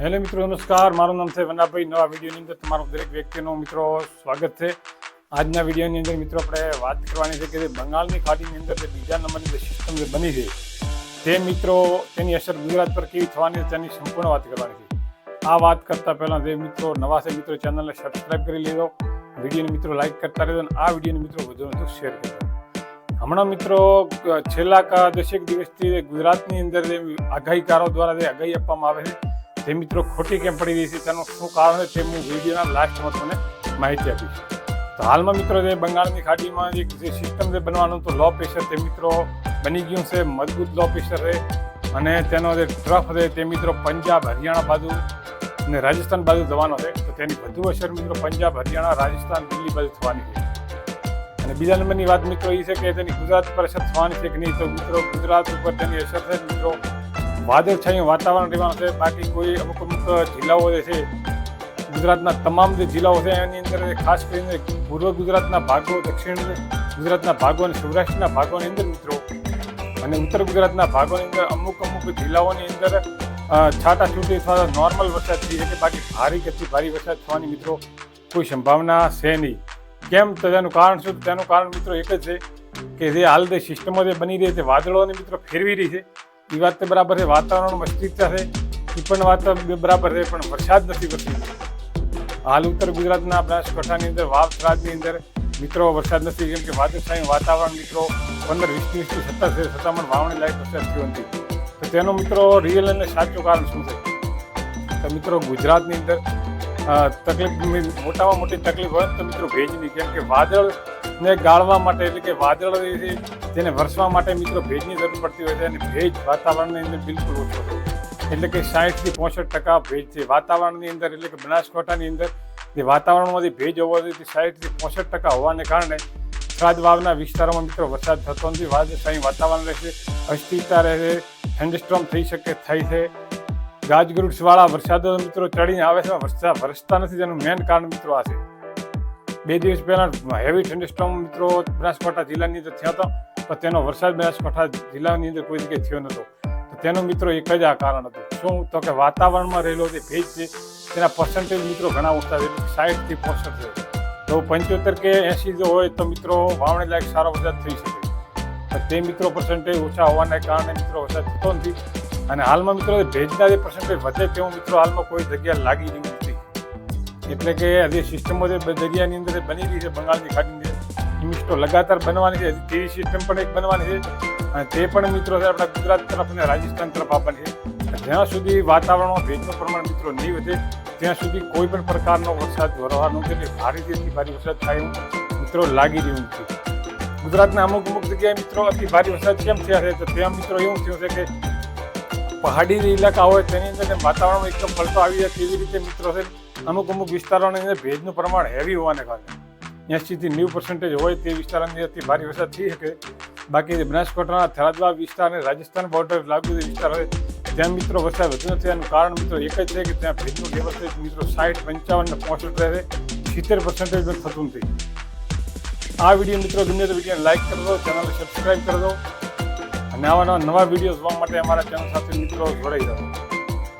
Hello મિત્રો, નમસ્કાર. મારું નામ છે વનાભાઈ. નવા વિડીયોની અંદર તમારું દરેક વ્યક્તિનું મિત્રો સ્વાગત છે. આજના વિડીયોની અંદર મિત્રો આપણે વાત કરવાની છે કે બંગાળની ખાડીની અંદર જે બીજા નંબરની જે સિસ્ટમ જે બની છે, તે મિત્રો તેની અસર ગુજરાત પર કેવી થવાની તેની સંપૂર્ણ વાત કરવાની છે. આ વાત કરતા પહેલાં જે મિત્રો નવા છે મિત્રો, ચેનલને સબસ્ક્રાઈબ કરી લેજો. વિડીયોને મિત્રો લાઇક કરતા રહેજો અને આ વિડીયોને મિત્રો વધુ વધુ શેર કરજો હમણાં મિત્રો છેલ્લા દસેક દિવસથી ગુજરાતની અંદર જે આગાહીકારો દ્વારા જે આગાહી આપવામાં આવે છે તે મિત્રો ખોટી કેમ પડી રહી છે તેનું શું કારણ છે તે હું વિડીયોના લાસ્ટમાં તમને માહિતી આપીશ. તો હાલમાં મિત્રો જે બંગાળની ખાડીમાં જે જે સિસ્ટમ જે બનવાનું તો લો પ્રેશર તે મિત્રો બની ગયું છે, મજબૂત લો પ્રેશર છે. અને તેનો જે ટ્રફ છે તે મિત્રો પંજાબ, હરિયાણા બાજુ અને રાજસ્થાન બાજુ જવાનો છે. તો તેની વધુ અસર મિત્રો પંજાબ, હરિયાણા, રાજસ્થાન, દિલ્હી બાજુ થવાની છે. અને બીજા નંબરની વાત મિત્રો એ છે કે તેની ગુજરાત પર અસર થવાની છે કે નહીં, તો મિત્રો ગુજરાત ઉપર તેની અસર છે મિત્રો. વાદળછાયું વાતાવરણ રહેવાનું છે. બાકી કોઈ અમુક અમુક જિલ્લાઓ જે છે, ગુજરાતના તમામ જે જિલ્લાઓ છે, એની અંદર ખાસ કરીને પૂર્વ ગુજરાતના ભાગો, દક્ષિણ ગુજરાતના ભાગો અને સૌરાષ્ટ્રના ભાગોની અંદર મિત્રો અને ઉત્તર ગુજરાતના ભાગોની અંદર અમુક અમુક જિલ્લાઓની અંદર છાટા છૂટી અથવા નોર્મલ વરસાદ થઈ શકે. બાકી ભારે કે અતિ ભારે વરસાદ થવાની મિત્રો કોઈ સંભાવના છે નહીં. કેમ? તો તેનું કારણ શું? તેનું કારણ મિત્રો એક જ છે કે જે હાલ જે સિસ્ટમો જે બની રહી છે, વાદળોને મિત્રો ફેરવી રહી છે. એ વાત તો બરાબર છે વાતાવરણ અસ્થિરતા છે એ પણ વાત બરાબર છે, પણ વરસાદ નથી વરસી હાલ ઉત્તર ગુજરાતના બનાસકાંઠાની અંદર વાવ થરાદની અંદર મિત્રો વરસાદ નથી, કેમ કે વાદળછાયું વાતાવરણ મિત્રો પંદર વીસ દિવસથી સતત છે, છતાં વાવણી લાયક વરસાદ થયો નથી. તો તેનો મિત્રો રિયલ અને સાચું કારણ શું છે? તો મિત્રો ગુજરાતની અંદર તકલીફ, મોટામાં મોટી તકલીફ હોય તો મિત્રો ભેજની, કેમ કે વાદળને ગાળવા માટે, એટલે કે વાદળ છે, જેને વરસવા માટે મિત્રો ભેજની જરૂર પડતી હોય છે અને ભેજ વાતાવરણની અંદર બિલકુલ ઓછો હોય એટલે કે સાહીઠથી પોસઠ ટકા ભેજ છે. વાતાવરણની અંદર, એટલે કે બનાસકાંઠાની અંદર, જે વાતાવરણમાંથી ભેજ હોવો જોઈએ સાહીઠથી પોસઠ ટકા હોવાને કારણે શ્રાદ્ધ વાવના વિસ્તારોમાં મિત્રો વરસાદ થતો નથી. વાદળછાયું વાતાવરણ રહેશે, અસ્થિરતા રહેશે થંડસ્ટ્રોમ થઈ શકે, થાય છે. ગાજગરુડ વાળા વરસાદો મિત્રો ચડીને આવે છે વરસાદ વરસતા નથી તેનું મેન કારણ મિત્રો આ છે. બે દિવસ પહેલાં હેવી થંડસ્ટ્રોમ મિત્રો બનાસકાંઠા જિલ્લાની અંદર થયો હતો, પણ તેનો વરસાદ બનાસકાંઠા જિલ્લાની અંદર કોઈ જગ્યાએ થયો નહોતો. તો તેનો મિત્રો એક જ આ કારણ હતું. શું તો કે વાતાવરણમાં રહેલો જે ભેજ છે, તેના પર્સન્ટેજ મિત્રો ઘણા ઓછા છે. સાઠથી પોસઠ છે. તો પંચોતેર કે એંસી જો હોય તો મિત્રો વાવણી લાયક સારો વરસાદ થઈ શકે. તે મિત્રો પર્સન્ટેજ ઓછા હોવાને કારણે મિત્રો વરસાદ થતો નથી. અને હાલમાં મિત્રો ભેજના જે પર્સન્ટેજ વધે તેવું મિત્રો હાલમાં કોઈ જગ્યા લાગી નથી એટલે કે હજી સિસ્ટમો જે દરિયાની અંદર બની રહી છે, બંગાળની ખાડીની અંદર. તો લગાતાર બનવાની છે તેવી સિસ્ટમ પણ એક બનવાની છે. અને તે પણ મિત્રો છે આપણા ગુજરાત તરફ અને રાજસ્થાન તરફ આપવાની છે. જ્યાં સુધી વાતાવરણમાં ભેજનું પ્રમાણ મિત્રો નહીં વધે, ત્યાં સુધી કોઈ પણ પ્રકારનો વરસાદ વરવાનો કે ભારેથી ભારે વરસાદ થાય મિત્રો લાગી રહ્યું છે. ગુજરાતના અમુક અમુક જગ્યાએ મિત્રો અતિ ભારે વરસાદ કેમ થયા છે? તો ત્યાં મિત્રો એવું થયું છે કે પહાડી ઇલાકા હોય તેની અંદર વાતાવરણમાં એકદમ પલટો આવી જાય તેવી રીતે મિત્રો છે. અમુક અમુક વિસ્તારોની અંદર ભેજનું પ્રમાણ હેવી હોવાને કારણે. એંશીથી નેવું પર્સન્ટેજ હોય તે વિસ્તારોની અતિ ભારે વરસાદ થઈ શકે. બાકી બનાસકાંઠાના થરાદવા વિસ્તાર અને રાજસ્થાન બોર્ડર લાગુ વિસ્તાર હોય, ત્યાં મિત્રો વરસાદ વધુ નથી એનું કારણ મિત્રો એક જ છે કે ત્યાં ભેજનું છે મિત્રો સાઠ પંચાવન પોસઠ રહે. સિત્તેર પર્સન્ટેજ થતું નથી. આ વીડિયો મિત્રો ગમે તો વિડીયોને લાઇક કરી દો ચેનલ સબસ્ક્રાઈબ કરી દો. અને આવા નવા વીડિયો જોવા માટે અમારા ચેનલ સાથે મિત્રો જોડાઈ જાઓ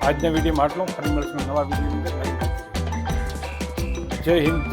આજના વિડીયોમાં આટલું. ફરી મળશું નવા વીડિયો અંદર. નવી માહિતી. જય હિન્દ જય